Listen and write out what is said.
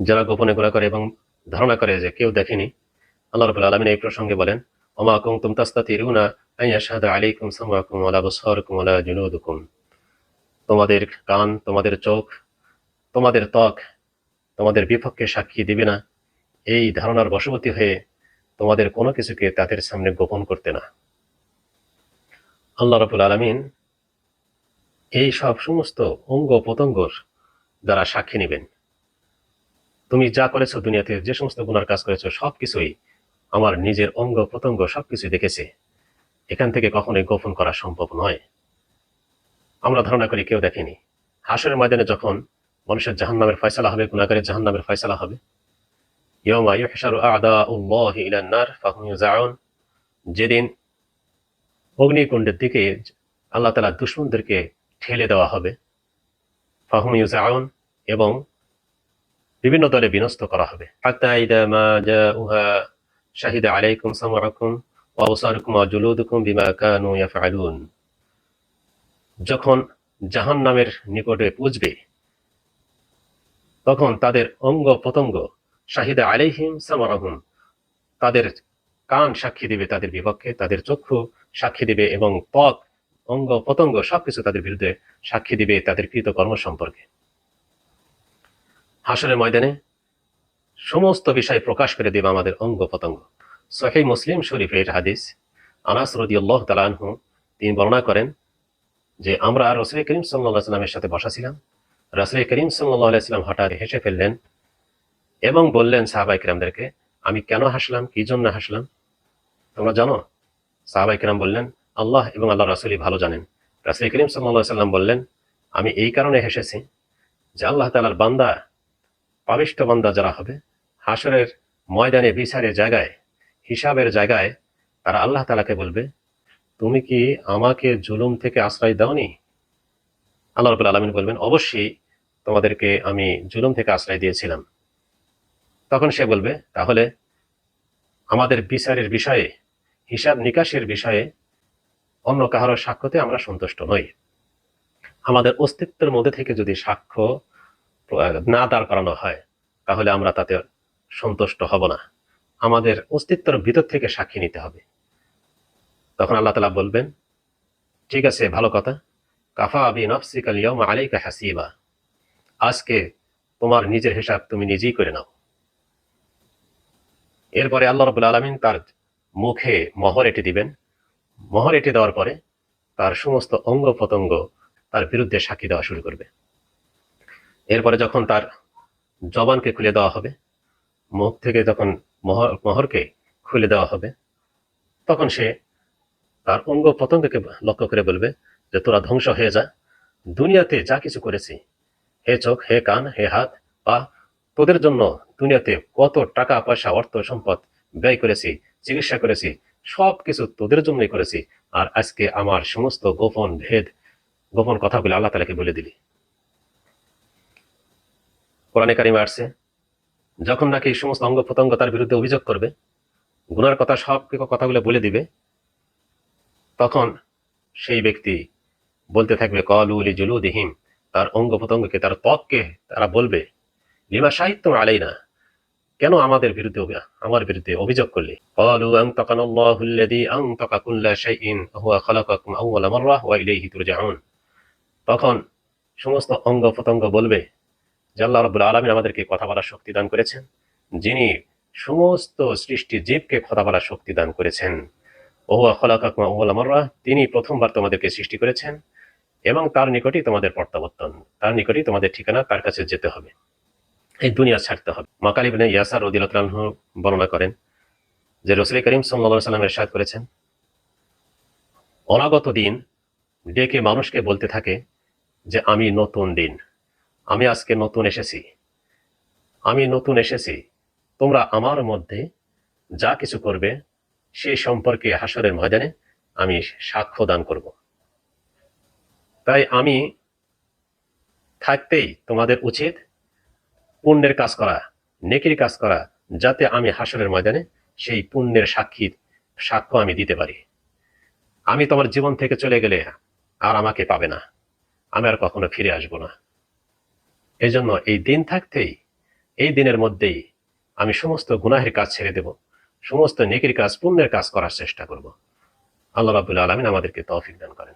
যারা গোপনে গোলা করে এবং ধারণা করে যে কেউ দেখেনি, আল্লাহ রবুল আলমিন এই প্রসঙ্গে বলেন, ওমা কুমতুম তাস্তাতিরুনা আন ইয়াশহাদা আলাইকুম সামউকুম ওয়ালা আবসারুকুম ওয়ালা জুলুদুকুম। তোমাদের কান, তোমাদের চোখ, তোমাদের ত্বক, তোমাদের বিপক্ষে সাক্ষী দিবে না। এই ধারণার বশবর্তী হয়ে তোমাদের কোনো কিছুকে তাদের সামনে গোপন করতে না। আল্লাহ রবুল আলমিন এই সব সমস্ত অঙ্গ প্রত্যঙ্গর দ্বারা সাক্ষী নেবেন। তুমি যা করেছ দুনিয়াতে, যে সমস্ত গুনার কাজ করেছ, সবকিছুই আমার নিজের অঙ্গ প্রত্যঙ্গ সবকিছু দেখেছে। এখান থেকে কখনোই গোপন করা সম্ভব নয়। আমরা ধারণা করি কেউ দেখেনি। হাসরের ময়দানে যখন মানুষের জাহান্নামের ফয়সালা হবে গুণাগারের জাহান্নামের ফয়সালা হবে যেদিন অগ্নিকুণ্ডের দিকে আল্লাহ তাআলা দুশমনদেরকে ঠেলে দেওয়া হবে, ফাহুম ইউজাউন এবং বিভিন্ন দলে বিনষ্ট করা হবে। যখন জাহান্নামের নিকটে পৌঁছবে তখন তাদের অঙ্গ প্রত্যঙ্গ শাহিদা আলাইহিম সামারাহুম, তাদের কান সাক্ষী দিবে তাদের বিপক্ষে, তাদের চক্ষু সাক্ষী দিবে এবং ত্বক, অঙ্গ প্রত্যঙ্গ সবকিছু তাদের বিরুদ্ধে সাক্ষী দিবে তাদের কৃত কর্ম সম্পর্কে। হাসরের ময়দানে সমস্ত বিষয় প্রকাশ করে দেবে আমাদের অঙ্গ প্রত্যঙ্গ সহি মুসলিম শরীফের হাদিস, আনাস রদিউল্লাহ তালানহু তিনি বর্ণনা করেন যে, আমরা রসুল করিম সাল্লাহ সাল্লামের সাথে বসা ছিলাম। রসুল করিম সাল্লাহ আলাইসাল্লাম হঠাৎ হেসে ফেললেন এবং বললেন সাহাবাই কিরামদেরকে, আমি কেন হাসলাম? কি জন্য হাসলাম? তোমরা জানো? সাহাবাই কিরাম বললেন, আল্লাহ এবং আল্লাহ রাসুলই ভালো জানেন। রাসুল করিম সাল্লাহ সাল্লাম বললেন, আমি এই কারণে হেসেছি যে, আল্লাহ তালার বান্দা পাবিষ্ট বান্দা যারা হবে হাসরের ময়দানে বিচারের জায়গায়, হিসাবের জায়গায় তারা আল্লাহ তালাকে বলবে, তুমি কি আমাকে জুলুম থেকে আশ্রয় দাওনি? আল্লাহ রবুল আলমিন বলবেন, অবশ্যই তোমাদেরকে আমি জুলুম থেকে আশ্রয় দিয়েছিলাম। তখন সে বলবে, তাহলে আমাদের বিচারের বিষয়ে, হিসাব নিকাশের বিষয়ে অন্য কাহারও সাক্ষ্যতে আমরা সন্তুষ্ট নই। আমাদের অস্তিত্বের মধ্যে থেকে যদি সাক্ষ্য না দাঁড় করানো হয়, তাহলে আমরা তাতে সন্তুষ্ট হব না। আমাদের অস্তিত্বের ভিতর থেকে সাক্ষী নিতে হবে। তখন আল্লাহ তালা বলবেন, ঠিক আছে, ভালো কথা। কাফা আবি নফসিকাল ইয়ম আলাইকা হাসিবা। আজকে তোমার নিজের হিসাব তুমি নিজেই করে নাও। এরপরে আল্লাহ রবুল আলমিন তার মুখে মহর এটি দিবেন। মহর এটি দেওয়ার পরে তার সমস্ত অঙ্গ প্রত্যঙ্গ তার বিরুদ্ধে সাক্ষী দেওয়া শুরু করবে। এরপরে যখন তার জবানকে খুলে দেওয়া হবে, মুখ থেকে যখন মহর মহরকে খুলে দেওয়া হবে, তখন সে তার অঙ্গ প্রত্যঙ্গকে লক্ষ্য করে বলবে যে, তোরা ধ্বংস হয়ে যা। দুনিয়াতে যা কিছু করেছি, হে চোখ, হে কান, হে হাত, পা, তোদের জন্য দুনিয়াতে কত টাকা, পয়সা, অর্থ, সম্পদ ব্যয় করেছি, চিকিৎসা করেছি, সব কিছু তোদের জন্যই করেছি। আর আজকে আমার সমস্ত গোপন ভেদ, গোপন কথাগুলো আল্লাহ তালাকে বলে দিলি। কোরআনে কারিমে আসছে, যখন নাকি এই সমস্ত অঙ্গ প্রত্যঙ্গ তার বিরুদ্ধে অভিযোগ করবে, গুনার কথা সব কথাগুলো বলে দিবে, তখন সেই ব্যক্তি বলতে থাকবে, কলু উলি জুলু দিহিম তার অঙ্গ প্রত্যঙ্গকে, তার ত্বককে তারা বলবে, লিমা সাহিত্য আলাই না কেন আমাদের বিরুদ্ধে আমার বিরুদ্ধে অভিযোগ করলি? কুল্লা তখন সমস্ত অঙ্গ প্রত্যঙ্গ বলবে আল্লাহ রাব্বুল আলামিন আমাদেরকে কথা বলার শক্তি দান করেছেন, যিনি সমস্ত সৃষ্টি জীবকে কথা বলার শক্তি দান করেছেন। ওহুয়া আউওয়ালা মাররাহ তিনি প্রথমবার তোমাদেরকে সৃষ্টি করেছেন এবং তার নিকটই তোমাদের প্রত্যাবর্তন, তার নিকটই তোমাদের ঠিকানা, তার কাছে যেতে হবে। এই দুনিয়া ছাড়তে হবে। মাকালিবিনে ইয়াসার রদিল্লাহ বর্ণনা করেন, যে রসুল করিম সাল্লা সাল্লাম এরশাদ করেছেন, অনাগত দিন ডেকে মানুষকে বলতে থাকে যে, আমি নতুন দিন। আমি আজকে নতুন এসেছি। আমি নতুন এসেছি। তোমরা আমার মধ্যে যা কিছু করবে, সে সম্পর্কে হাসরের ময়দানে আমি সাক্ষ্য দান করব। তাই আমি থাকতেই তোমাদের উচিত পুণ্যের কাজ করা, নেকির কাজ করা, যাতে আমি হাসরের ময়দানে সেই পুণ্যের সাক্ষী, সাক্ষ্য আমি দিতে পারি। আমি তোমার জীবন থেকে চলে গেলে আর আমাকে পাবে না। আমি আর কখনো ফিরে আসব না। এজন্য এই দিন থাকতেই, এই দিনের মধ্যেই আমি সমস্ত গুনাহের কাজ ছেড়ে দেব। সমস্ত নেকির কাজ, পুণ্যের কাজ করার চেষ্টা করব। আল্লাহ রাবুল আলমিন আমাদেরকে তৌফিক দান করেন।